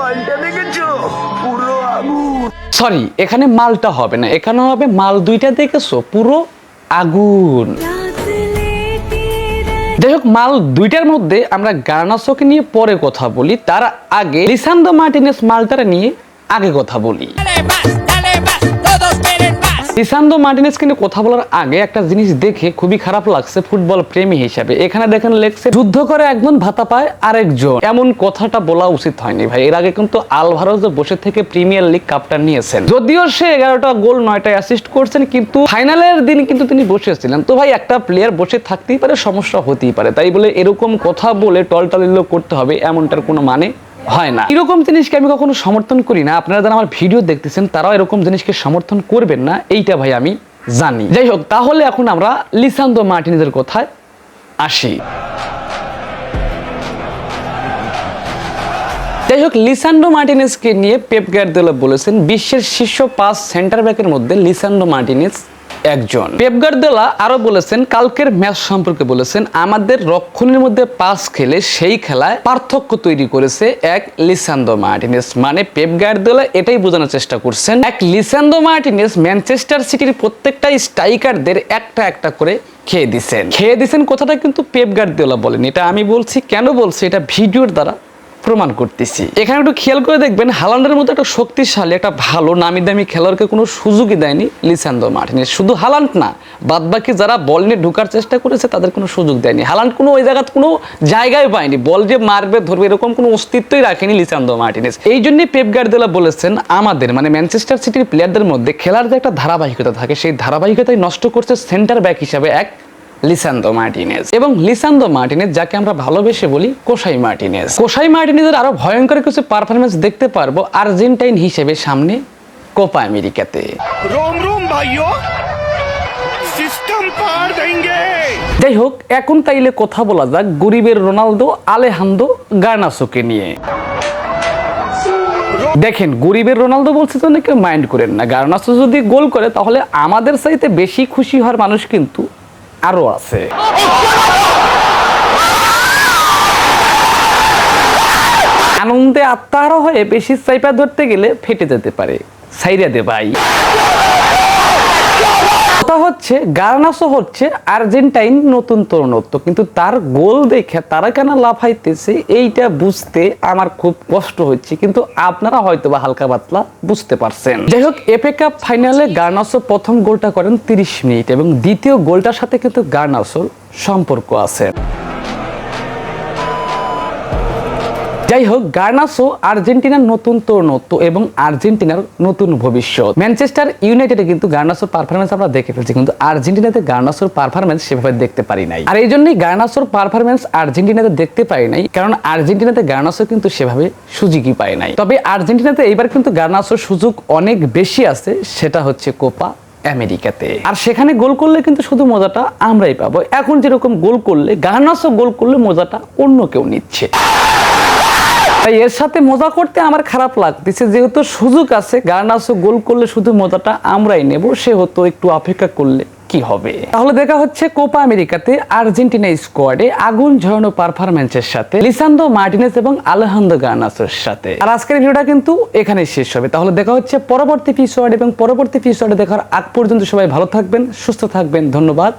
মালটা দেখেছ? পুরো আগুন। সরি এখানে মালটা হবে না এখানে হবে মাল দুইটা দেখেছ পুরো আগুন। যাই হোক মাল দুইটার মধ্যে আমরা গার্নাসোকে নিয়ে পরে কথা বলি তার আগে লিসান্দো মার্টিনেস মালটারা নিয়ে আগে কথা বলি। লিসান্দো মার্টিনেসকে নিয়ে কথা বলার আগে একটা জিনিস দেখে খুবই খারাপ লাগছে ফুটবল প্রেমী হিসাবে। এখানে দেখেন লেখছে যুদ্ধ করে একজন ভাতা পায় আরেকজন। এমন কথাটা বলা উচিত হয়নি ভাই। এর আগে কিন্তু আলভারোজ বসে থেকে প্রিমিয়ার লিগ কাপটা নিয়েছেন। যদিও সে এগারোটা গোল নয়টা অ্যাসিস্ট করছেন, কিন্তু ফাইনালের দিন কিন্তু তিনি বসেছিলেন। তো ভাই, একটা প্লেয়ার বসে থাকতেই পারে, সমস্যা হতেই পারে। তাই বলে এরকম কথা বলে টলটালিল করতে হবে, এমনটার কোনো মানে? হয় না। এরকম জিনিসকে আমি কখনো সমর্থন করি না। আপনারা যারা আমার ভিডিও দেখতেছেন, তারাও এরকম জিনিসকে সমর্থন করবেন না। এইটা ভাই আমি জানি। যাই হোক, তাহলে এখন আমরা লিসান্দো মার্টিনেজের কথায় আসি। যাই হোক লিসান্ডো মার্টিনেজকে নিয়ে পেপ গার্দিওলা বলেছেন, বিশ্বের শীর্ষ পাঁচ সেন্টার ব্যাকের মধ্যে লিসান্ডো মার্টিনেজ একজন। পেপ গার্দিওলা আরও বলেছেন, কালকের ম্যাচ সম্পর্কে বলেছেন, আমাদের রক্ষণের মধ্যে পাস খেলে সেই খেলায় পার্থক্য তৈরি করেছে এক লিসান্দো মার্টিনেস। মানে পেপ গার্দিওলা এটাই বোঝানোর চেষ্টা করছেন, এক লিসান্দো মার্টিনেস ম্যানচেস্টার সিটির প্রত্যেকটা স্ট্রাইকারদের একটা একটা করে খেয়ে দিছেন। খেয়ে দিছেন কথাটা কিন্তু পেপ গার্দিওলা বলেন। এটা আমি বলছি, কেন বলছি, এটা ভিডিওর দ্বারা প্রমাণ করতেছি। এখানে একটু খেয়াল করে দেখবেন হালান্ডের মতো একটা শক্তিশালী, একটা ভালো নামি দামি খেলোয়াড়কে কোনো সুযোগই দেয়নি লিসান্দো মার্টিনেজ শুধু হালান্ড না বাদ বাকি যারা বল নিয়ে ঢোকার চেষ্টা করেছে, তাদের কোনো সুযোগ দেয়নি। হালান্ড কোনো, ওই জায়গায় কোনো জায়গায় পায়নি। বল যে মারবে, ধরবে, এরকম কোনো অস্তিত্বই রাখেনি লিসান্দো মার্টিনেস। এই জন্যই পেপ গার্দিওলা বলেছেন, আমাদের মানে ম্যানচেস্টার সিটির প্লেয়ারদের মধ্যে খেলার যে একটা ধারাবাহিকতা থাকে, সেই ধারাবাহিকতাই নষ্ট করছে সেন্টার ব্যাক হিসাবে এক লিসান্দো মার্টিনেজ। এবং লিসান্দো মার্টিনেজ যাকে আমরা ভালোবেসে বলি কোশাই মার্টিনেজ। কোশাই মার্টিনেজের আরও ভয়ঙ্কর কিছু পারফরমেন্স দেখতে পারব আর্জেন্টাইন হিসেবে সামনে কোপা আমেরিকাতে। রোম রোম ভাইও যাই হোক এখন তাইলে কথা বলা যাক গরিবের রোনালদো আলেহান্দো গার্নাসোকে নিয়ে। দেখেন গরিবের রোনালদো বলছে তো নাকি মাইন্ড করেন না। গার্নাসো যদি গোল করে তাহলে আমাদের সাইতে বেশি খুশি হওয়ার মানুষ কিন্তু আরও আছে। আনন্দে আত্মাহারা হয়ে বেশি চাইপা ধরতে গেলে ফেটে যেতে পারে। সাইরা দে ভাই। কথা হচ্ছে গার্নাসো হচ্ছে আর্জেন্টাইন নতুন তরুণত্ব। কিন্তু তার গোল দেখে তারা কেন লাফাইতেছে এইটা বুঝতে আমার খুব কষ্ট হচ্ছে। কিন্তু আপনারা হয়তো বা হালকা পাতলা বুঝতে পারছেন। যাই হোক এফএ কাপ ফাইনালে গার্নাসো প্রথম গোলটা করেন তিরিশ মিনিট এবং দ্বিতীয় গোলটার সাথে কিন্তু গার্নাসোর সম্পর্ক আছে। যাই হোক গার্নাসো আর্জেন্টিনার নতুন তরুণত্ব এবং আর্জেন্টিনার নতুন ভবিষ্যৎ। ম্যানচেস্টার ইউনাইটেডে কিন্তু গার্নাসোর পারফরমেন্স আমরা দেখে ফেলছি, কিন্তু আর্জেন্টিনাতে গার্নাসোর পারফরমেন্স সেভাবে দেখতে পারি নাই। আর এই জন্যই গার্নাসোর পারফরমেন্স আর্জেন্টিনাতে দেখতে পাই নাই, কারণ আর্জেন্টিনাতে গার্নাসো কিন্তু সেভাবে সুযোগই পায় নাই। তবে আর্জেন্টিনাতে এইবার কিন্তু গার্নাসোর সুযোগ অনেক বেশি আছে, সেটা হচ্ছে কোপা আমেরিকাতে। আর সেখানে গোল করলে কিন্তু শুধু মজাটা আমরাই পাবো। এখন যেরকম গোল করলে, গার্নাসো গোল করলে মজাটা অন্য কেউ নিচ্ছে। তাই এর সাথে মজা করতে আমার খারাপ লাগতেছে। যেহেতু সুযোগ আছে গার্নাসো গোল করলে শুধু মজাটা আমরাই নেব সে হতো একটু অপেক্ষা করলে কি হবে? তাহলে দেখা হচ্ছে কোপা আমেরিকাতে আর্জেন্টিনা স্কোয়াডে আগুন ঝরানো পারফরমেন্সের সাথে, লিসান্দো মার্টিনেস এবং আলেহান্দো গার্নাসোর সাথে। আর আজকের ভিডিওটা কিন্তু এখানেই শেষ হবে। তাহলে দেখা হচ্ছে পরবর্তী এপিসোড এবং পরবর্তী এপিসোডে দেখার আগ পর্যন্ত সবাই ভালো থাকবেন, সুস্থ থাকবেন। ধন্যবাদ।